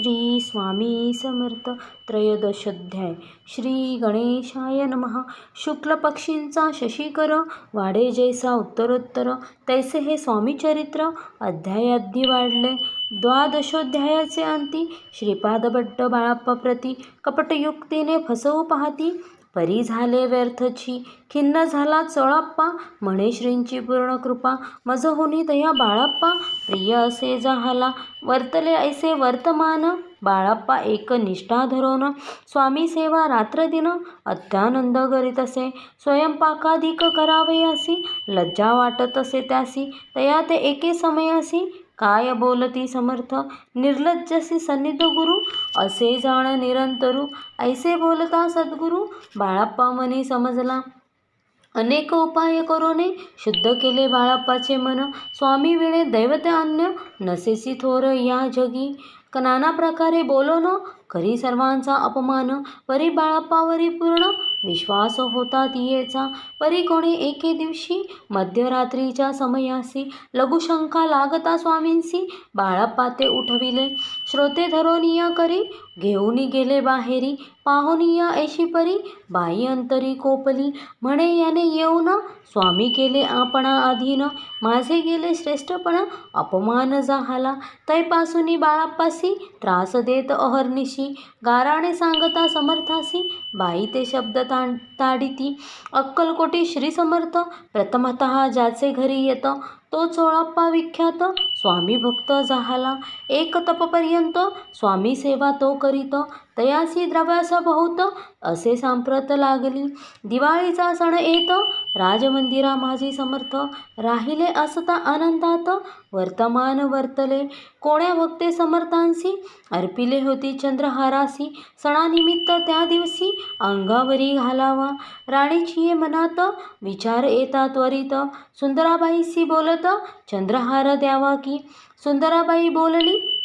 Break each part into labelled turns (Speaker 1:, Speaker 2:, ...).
Speaker 1: श्री स्वामी समर्थ त्रयोदशोध्याय श्री गणेशाय नमः. शुक्ल पक्षींचा शशिकर वाढे जैसा उत्तरोत्तर. तैसे हे स्वामी चरित्र अध्यायाधी वाढले. द्वादशोध्यायाचे अंती श्रीपादभट्ट बाळाप्पा प्रती कपटयुक्तीने फसवू पाहती. परी झाले व्यर्थची खिन्न झाला चोळाप्पा म्हणे श्रींची पूर्ण कृपा मज होनी तया बाळाप्पा प्रिय असे जहाला वर्तले ऐसे वर्तमान बाळाप्पा एक निष्ठा धरोन स्वामी सेवा रात्रदिन अत्यानंद करीत असे स्वयंपाकाधिक करावे असी लज्जा वाटत असे त्यासी तया ते एके समयासी काय बोलती समर्थ? निर्लज्जसी सन्निध गुरु असे जाण निरंतरू ऐसे बोलता सद्गुरु बाळाप्पा मनी समजला. अनेक उपाय करोने शुद्ध केले बाळाप्पाचे मन. स्वामी विणे दैवत अन्य नसेसी थोर या जगी. नाना प्रकारे बोलोन करी सर्वांचा अपमान? परी बाळाप्पावरी पूर्ण? विश्वास होता तियेचा. परी कोणी एके दिवशी? मध्यरात्रीच्या समयासी. लघुशंका लागता स्वामींसी. बाळाप्पा ते उठविले. श्रोते धरोनिया करी. घेऊनी गेले बाहेरी. पाहुनिया ऐशी परी. बाई अंतरी कोपली. म्हणे याने येऊन स्वामी केले आपणा अधीन. माझे गेले श्रेष्ठपणा अपमान झाला. तैपासून बाळाप्पासी त्रास देत अहर्निशी. गाराणे सांगता समर्थासी बाई ते शब्द ता. ताडिती अक्कलकोटी श्री समर्थ प्रथमतः ज्याचे घरी येत तो चोळाप्पा विख्यात स्वामी भक्त झाला. एक तपपर्यंत स्वामी सेवा तो करीत तयासी द्रव्यास बहुत असे सांप्रत लागली. दिवाळीचा सण येत राजमंदिरा माझी समर्थ राहिले असता आनंदात वर्तमान वर्तले. कोण्या भक्ते समर्थांसी अर्पिले होती चंद्रहारासी सणानिमित्त त्या दिवशी अंगावरी घालावा. राणीची मनात विचार येता त्वरित. सुंदराबाईसी बोलत चंद्रहार द्यावा की? सुंदराबाई बोलली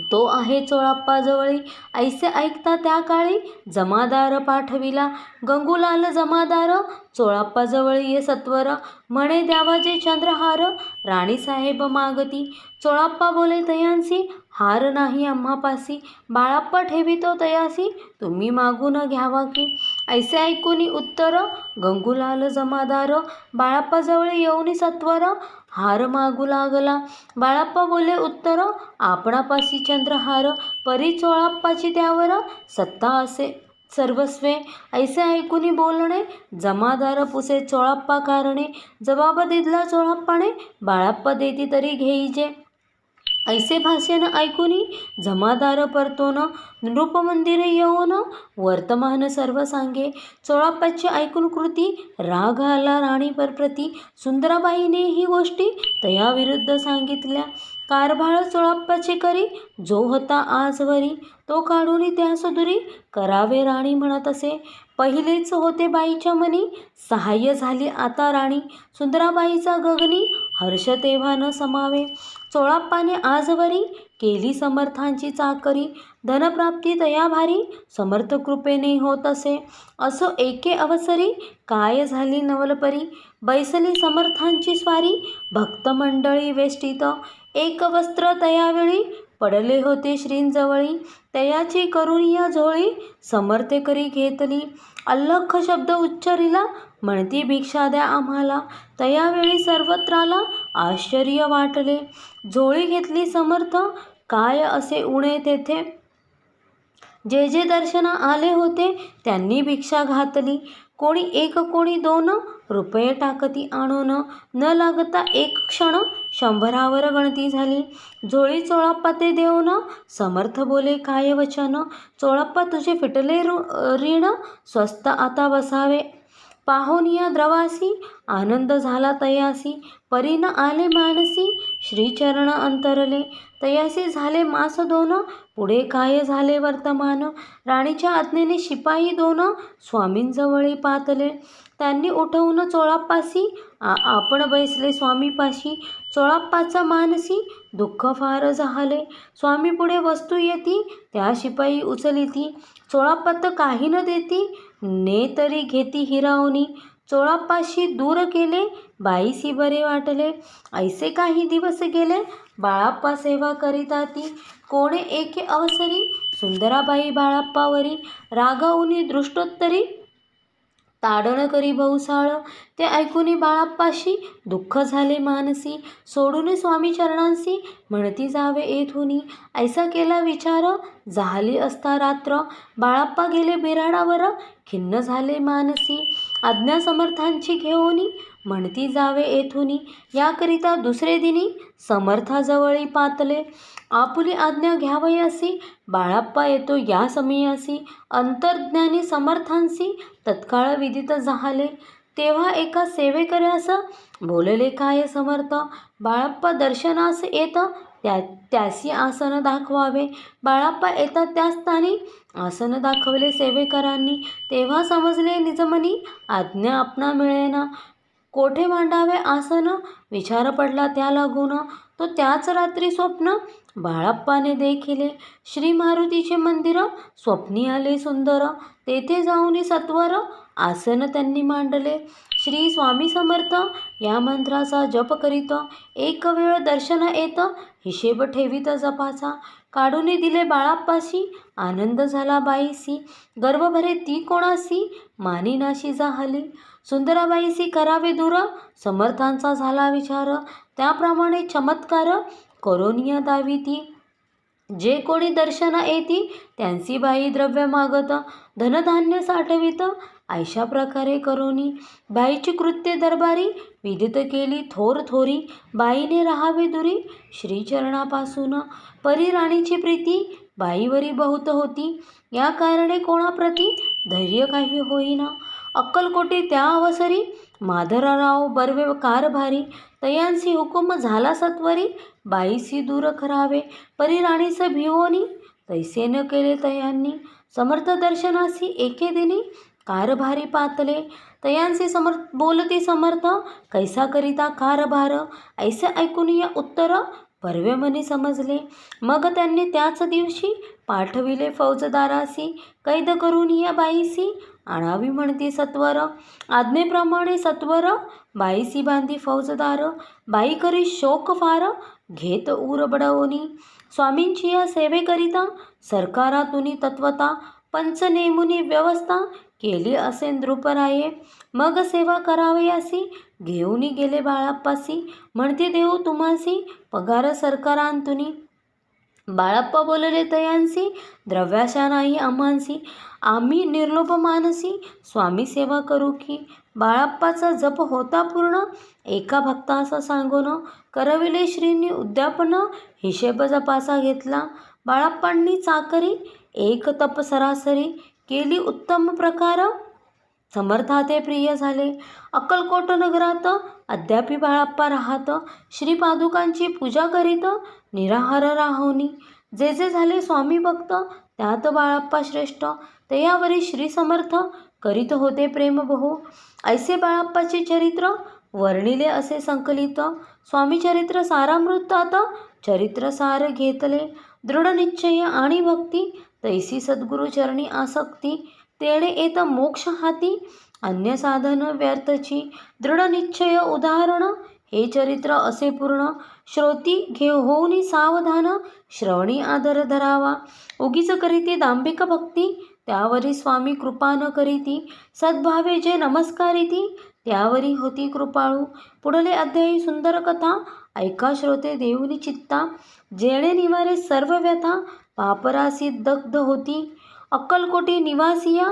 Speaker 1: तो आहे चोळाप्पाजवळी. ऐसे ऐकता त्या काळी जमादार पाठविला. गंगूलाल जमादार चोळाप्पाजवळी ये सत्वर. म्हणे द्यावा जे चंद्रहार राणीसाहेब मागती. चोळाप्पा बोले तयांसी हार नाही आम्हापासी. बाळाप्पा ठेवितो तयासी तुम्ही मागून घ्यावा की. ऐसे ऐकूनी उत्तर गंगूलाल जमादार बाळाप्पाजवळ येऊनी सत्वर. हार मागू लागला. बाळाप्पा बोले उत्तर आपणापाशी चंद्रहार परी चोळाप्पाची त्यावर सत्ता असे सर्वस्वे. ऐसे ऐकूनी बोलणे जमादार पुसे चोळाप्पा कारणे जबाब दिदला चोळाप्पाने बाळाप्पा देती तरी घेईजे. ऐसे भाषण ऐकूनी जमादार परतोन नृपमंदिरे येऊन वर्तमान सर्व सांगे चोळाप्पाची ऐकून कृती राग आला राणी प्रती. सुंदराबाईने ही गोष्टी तयाविरुद्ध सांगितल्या. कारभाळ चोळाप्पाचे करी जो होता आजवरी तो काढून त्यास दुरी करावे राणी म्हणत असे. पहिलेच होते बाईच्या मनी सहाय्य झाली आता राणी. सुंदराबाईचा गगनी हर्ष तेव्हा न समावे. चोळाप्पाने आजवरी केली समर्थांची चाकरी. धनप्राप्ती तया भारी समर्थ कृपेने होत असे. असो एके अवसरी काय झाली नवलपरी? बैसली समर्थांची स्वारी भक्तमंडळी वेष्टीत. एक वस्त्र तयावेळी पडले होते श्रींजवळी. तयाची करून या झोळी समर्थे करी घेतली. अल्लख शब्द उच्चरिला म्हणती भिक्षा द्या आम्हाला. तयावेळी सर्वत्राला आश्चर्य वाटले. झोळी घेतली समर्थ. काय असे उणे तेथे? जे जे दर्शना आले होते त्यांनी भिक्षा घातली. कोणी एक कोणी दोन रुपये टाकती आणून. न लागता एक क्षण शंभरावर गणती झाली. झोळी चोळाप्पा ते देऊन समर्थ बोले काय वचन? चोळाप्पा तुझे फिटले ऋण? स्वस्त आता बसावे. पाहुनिया या द्रवासी. आनंद झाला तयासी. परीन आले मानसी. श्रीचरण अंतरले. तयासी झाले मास दोन. पुढे काय झाले वर्तमान? राणीच्या आज्ञेने शिपाई दोन. स्वामींजवळी पातले. त्यांनी उठवून चोळाप्पासी. आपण बैसले स्वामीपाशी. चोळाप्पाचा मानसी. दुःख फार झाले. स्वामी पुढे वस्तू येती. त्या शिपाई उचलिती. चोळाप्पा तर काही न देती. ने तरी घेती हिरावणी. चोळापाशी दूर केले बाईसी बरे वाटले. ऐसे काही दिवस गेले बाळाप्पा सेवा करिता ती कोणे एके अवसरी सुंदराबाई बाळाप्पावरी. रागावूनी दृष्टोत्तरी ताडण करी बहुसाळ ते ऐकूनी बाळाप्पाशी दुःख झाले मानसी. सोडून स्वामी चरणांसी म्हणती जावे येथुनी. ऐसा केला विचार झाली असता रात्र. बाळाप्पा गेले बिराडावर खिन्न झाले मानसी. आज्ञा समर्थांची घेऊनी म्हणती जावे येथुनी. याकरिता दुसरे दिनी समर्थाजवळी पातले. आपुली आज्ञा घ्यावयासी बाळाप्पा येतो या समयासी अंतर्ज्ञानी समर्थांसी तत्काळ विदित झाले. तेव्हा एका सेवेकऱ्यास बोलले काय समर्थ? बाळाप्पा दर्शनास येत? त्या त्यासी आसन दाखवावे. बाळाप्पा येतात त्या स्थानी आसन दाखवले सेवेकरांनी तेव्हा समजले निजमनी आज्ञा आपणा मिळेना. कोठे मांडावे आसन? विचार पडला त्या लागून. तो त्याच रात्री स्वप्न बाळाप्पाने देखिले. श्री मारुतीचे मंदिर स्वप्नी आले सुंदर. तेथे जाऊन सत्वर आसन त्यांनी मांडले. श्री स्वामी समर्थ या मंत्राचा जप करीत. एक वेळ दर्शन येत. हिशेब ठेवीत जपाचा. काढून दिले बाळाप्पाशी आनंद झाला बाईसी. गर्व भरे ती कोणासी? मानिनाशी जाहली. सुंदराबाईसी करावे दूर. समर्थांचा झाला विचार. त्याप्रमाणे चमत्कार. करोनिया दावी ती जे कोणी दर्शना येती त्यांची बाई द्रव्य मागत. धनधान्य साठवित. अशा प्रकारे करोनी. बाईची कृत्य दरबारी विदित केली थोर थोरी बाईने राहावे दुरी श्रीचरणापासून. परिराणीची प्रीती बाईवरी बहुत होती. या कारणे कोणाप्रती धैर्य काही होईना. अक्कलकोटे त्या अवसरी माधवराव बर्वे कारभारी तयांसी हुकुम झाला सत्वरी बाईसी दूर करावे परिराणीस भिवोनी तैसे न केले तयांनी. समर्थ दर्शनासी एके दिनी कारभारी पातले. तयांचे समर्थ बोलती समर्थ कैसा करिता कारभार? ऐसे ऐकून या उत्तर पर्वेमने समजले. मग त्यांनी त्याच दिवशी पाठविले फौजदारासी कैद करून या बाईसी आणावी म्हणती सत्वर. आज्ञेप्रमाणे सत्वर बाईसी बांधी फौजदार. बाई करी शोक फार घेत उर बडवणी स्वामींची या सेवेकरिता सरकारातून तत्वता पंचनेमुनी व्यवस्था केली असे नृपराये मग सेवा करावयासी घेऊनी गेले बाळाप्पासी. म्हणते देऊ तुम्हासी पगार सरकारांतुनी. बाळाप्पा बोलले तयांसी द्रव्याशा नाही आम्हांसी आम्ही निर्लोप मानसी स्वामी सेवा करू की. बाळाप्पाचा जप होता पूर्ण एका भक्ताचा सांगून करविले श्रींनी उद्यापन हिशेब जपासा घेतला. बाळाप्पांनी चाकरी एक तप सरासरी केली उत्तम प्रकार. समर्था ते प्रिय झाले. अक्कलकोट नगरात अद्यापि बाळाप्पा राहत. श्रीपादुकांची पूजा करीत निराहार राहोनी. जे जे झाले स्वामी भक्त त्यात बाळाप्पा श्रेष्ठ. तयावरी श्री समर्थ करीत होते प्रेम बहु. ऐसे बाळाप्पाचे चरित्र वर्णिले असे संकलित. स्वामी चरित्र सारामृतात चरित्र सार घेतले. दृढ निश्चय आणि भक्ती तैसी सद्गुरु चरणी आसक्ती तेणे येत मोक्ष हाती अन्य साधन व्यर्थची दृढ निश्चय उदाहरण हे चरित्र असे पूर्ण श्रोती घे होऊनी सावधान श्रवणी आदर धरावा. उगीच करीती दांभिक भक्ती त्यावरी स्वामी कृपा न करीती सद्भावे जे नमस्कारिती त्यावरी होती कृपाळू. पुढले अध्यायी सुंदर कथा ऐका श्रोते देऊनी चित्ता जेणे निवारे सर्व व्यथा पापरासी दग्ध होती. अक्कलकोटी निवासिया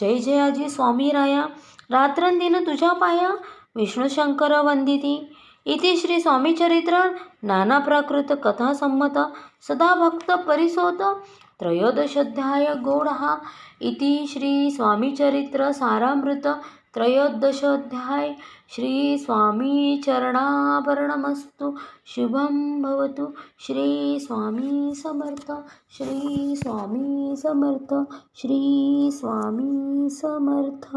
Speaker 1: जय जयाजी स्वामी राया रात्रंदिन तुझ्या पाया विष्णुशंकर वंदिती इति श्री स्वामीचरित्र नाना प्राकृत कथासंमत सदा भक्त परिसोत त्रयोदशोध्याय गौडः इति श्री स्वामीचरित्र सारामृत त्रयोदशोध्याय श्री स्वामी चरणाभरणमस्तु शुभं भवतु। श्री स्वामी समर्थ श्री स्वामी समर्थ श्री स्वामी समर्थ